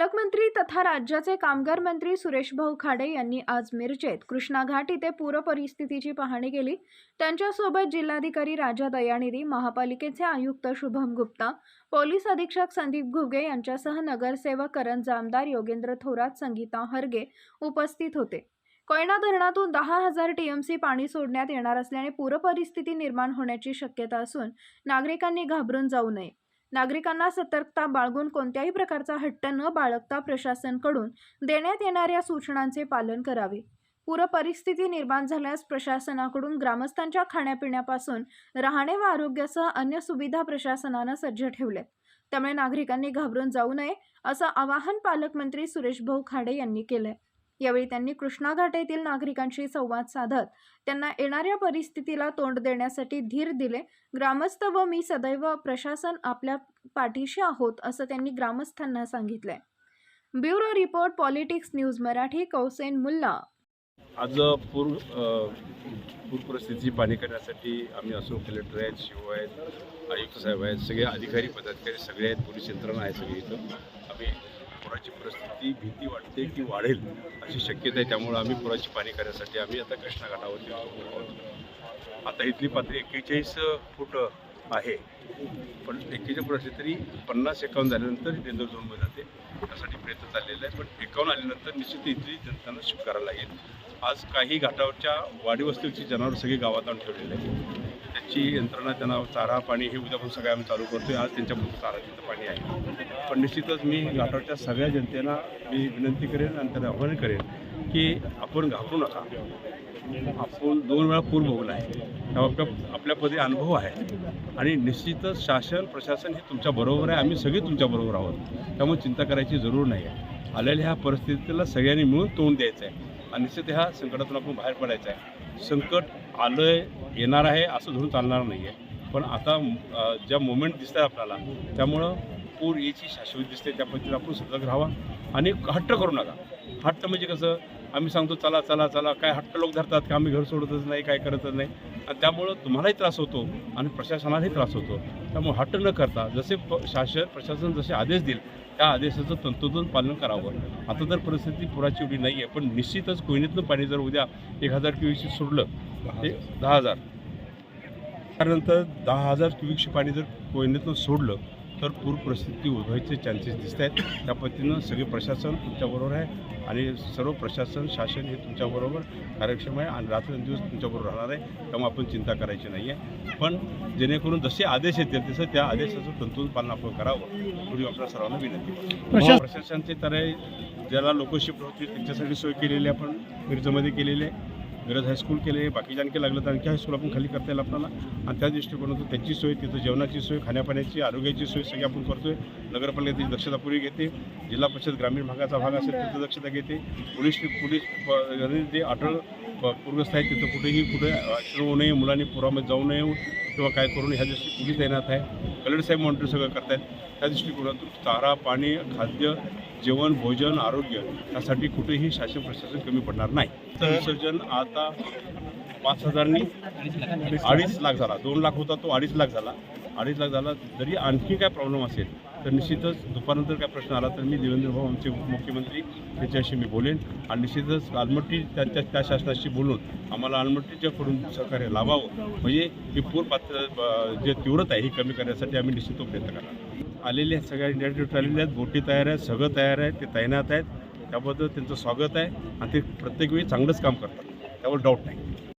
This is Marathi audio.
पालकमंत्री तथा राज्याचे कामगार मंत्री सुरेशभाऊ खाडे यांनी आज मिरजेत कृष्णा घाट इथे पूर परिस्थितीची पाहणी केली. त्यांच्यासोबत जिल्हाधिकारी राजा दयानिधी महापालिकेचे आयुक्त शुभम गुप्ता पोलीस अधीक्षक संदीप घुगे यांच्यासह नगरसेवक करण जामदार योगेंद्र थोरात संगीता हरगे उपस्थित होते. कोयना धरणातून दहा हजार टीएमसी पाणी सोडण्यात येणार असल्याने पूरपरिस्थिती निर्माण होण्याची शक्यता असून नागरिकांनी घाबरून जाऊ नये. नागरिकांना सतर्कता बाळगून कोणत्याही प्रकारचा हट्ट न बाळगता प्रशासनकडून देण्यात येणाऱ्या सूचनांचे पालन करावे. पूरपरिस्थिती निर्माण झाल्यास प्रशासनाकडून ग्रामस्थांच्या खाण्यापिण्यापासून राहणे व आरोग्यासह अन्य सुविधा प्रशासनानं सज्ज ठेवल्या त्यामुळे नागरिकांनी घाबरून जाऊ नये असं आवाहन पालकमंत्री सुरेश भाऊ खाडे यांनी केलंय. यावेळी त्यांनी कृष्णा घाट येथील नागरिकांशी संवाद साधत त्यांना येणाऱ्या परिस्थितीला तोंड देण्यासाठी धीर दिले. ग्रामस्थ व मी सदैव प्रशासन आपल्या पाठीशी आहोत असं त्यांनी ग्रामस्थांना सांगितलंय bureau report politics news Marathi Kausen Mulla. आज पूर अ, पूर परिस्थितीची पाहणी करण्यासाठी आम्ही असो कलेक्टर आहेत शिव आहेत आयुक्त साहेब आहेत सगळे अधिकारी पदाधिकारी सगळे आहेत पोलीस यंत्रणा आहे सगळी इथं. आम्ही पुराची परिस्थिती भीती वाटते की वाढेल अशी शक्यता आहे त्यामुळं आम्ही पुराची पाणी करण्यासाठी आम्ही आता कृष्णा घाटावरती आहोत आता इथली पातळी एक्केचाळीस फूट आहे. पण एक्केचाळीस फूट असली तरी पन्नास एकावन्न झाल्यानंतर डेंजर झोनमध्ये जाते त्यासाठी प्रयत्न चाललेला आहे पण एकावन्न आल्यानंतर निश्चित इथली जनतांना स्वीकारायला लागेल आज काही घाटावरच्या वाडीवस्तीची जनावर सगळी गावात आणून ठेवलेले आहे ची यंत्रणा त्यांना चारा पाणी हे उद्यापासून सगळं आम्ही चालू करतोय. आज त्यांच्याबरोबर चारा तिथं पाणी आहे. पण निश्चितच मी घाटाच्या सगळ्या जनतेला मी विनंती करेन आणि त्यांना आव्हान करेन की आपण घाबरू नका. आपण दोन वेळा पूर भोगला आहे. त्यामुळे आपल्या आपल्यापदी अनुभव आहे आणि निश्चितच शासन प्रशासन हे तुमच्या बरोबर आहे. आम्ही सगळे तुमच्या बरोबर आहोत. त्यामुळे चिंता करायची जरूर नाही आहे. आलेल्या ह्या परिस्थितीला सगळ्यांनी मिळून तोंड द्यायचं आहे आणि निश्चित ह्या संकटातून आपण बाहेर पडायचं आहे संकट आलं येणार आहे असं धरून चालणार नाही आहे पण आता ज्या मोमेंट दिसत आहे आपल्याला त्यामुळं पूर याची शाश्वत दिसते. त्या पद्धतीने आपण सतर्क राहावा आणि हट्ट करू नका. हट्ट म्हणजे कसं आम्ही सांगतो चला चला चला. काय हट्ट लोक धरतात की आम्ही घर सोडतच नाही काय करतच नाही. आणि त्यामुळं तुम्हालाही त्रास होतो आणि प्रशासनालाही त्रास होतो. त्यामुळे हट्ट न करता जसे प शासन प्रशासन जसे आदेश देईल त्या आदेशाचं तंतोतंत पालन करावं. आता तर परिस्थिती पुराची एवढी नाही आहे पण निश्चितच कोयनेतनं पाणी जर उद्या एक हजार क्युबिकशी सोडलं ते दहा हजार. त्यानंतर दहा हजार क्युबिकशी पाणी जर कोयनेतनं सोडलं तर पूर परिस्थिती उद्भवायचे चान्सेस दिसत आहेत. त्या पद्धतीनं सगळे प्रशासन तुमच्याबरोबर आहे आणि सर्व प्रशासन शासन हे तुमच्याबरोबर कार्यक्षम आहे आणि रात्रंदिवस तुमच्याबरोबर राहणार आहे. त्यामुळे आपण चिंता करायची नाही आहे पण जेणेकरून जसे आदेश येतील तसं त्या आदेशाचं तंतुन पालन आपण करावं. एवढी आपल्या सर्वांना विनंती प्रशासनाचे तर ज्याला लोक शिफ्ट होतील त्यांच्यासाठी सोय केलेली आहे आपण मिरजमध्ये केलेली आहे. मिरज हायस्कूल केले बाकीचे आणखी लागलं तर आणखी हायस्कूल आपण खाली करता येईल आपल्याला. आणि त्या दृष्टिकोनातून त्यांची सोय तिथं जेवणाची सोय खाण्यापाण्याची आरोग्याची सोय सगळी आपण करतोय. नगरपालिका त्याची दक्षता पूर्वी घेते. जिल्हा परिषद ग्रामीण भागाचा भाग असेल तिथं दक्षता घेते. पोलीस पोलीस जे अटळ प- पूरग्रस्त आहेत तिथं कुठेही कुठे ॲक्सिडेंट होऊ नये मुलांनी पुरामध्ये जाऊ नये किंवा काय करू नये ह्या दृष्टी पोलीस तैनात आहे. कलेक्टर साहेब मॉनिटर सगळं करतायत. त्या दृष्टिकोनातून चारा पाणी खाद्य जेवण भोजन आरोग्य यासाठी कुठेही शासन प्रशासन कमी पडणार नाही. तर विसर्जन आता पाच हजारनी अडीच लाख झाला. दोन लाख होता तो अडीच लाख झाला. अडीच लाख झाला. जरी आणखी काय प्रॉब्लेम असेल तर निश्चितच दुपारनंतर काय प्रश्न आला तर मी देवेंद्र भाऊ आमचे उपमुख्यमंत्री त्याच्याशी मी बोलेन आणि निश्चितच आलमट्टी त्यांच्या त्या शासनाशी बोलून आम्हाला आलमट्टीच्याकडून सहकार्य लावावं. म्हणजे ही पूर पात्र जे तीव्रता आहे ही कमी करण्यासाठी आम्ही निश्चित तो प्रयत्न करणार. आलेले सगळ्या इंडिया ट्रिप आलेले आहेत बोटी तयार आहेत सगळं तयार आहे ते तैनात आहेत. त्याबद्दल त्यांचं स्वागत आहे आणि ते प्रत्येक वेळी चांगलंच काम करतात. त्यावर डाऊट नाही.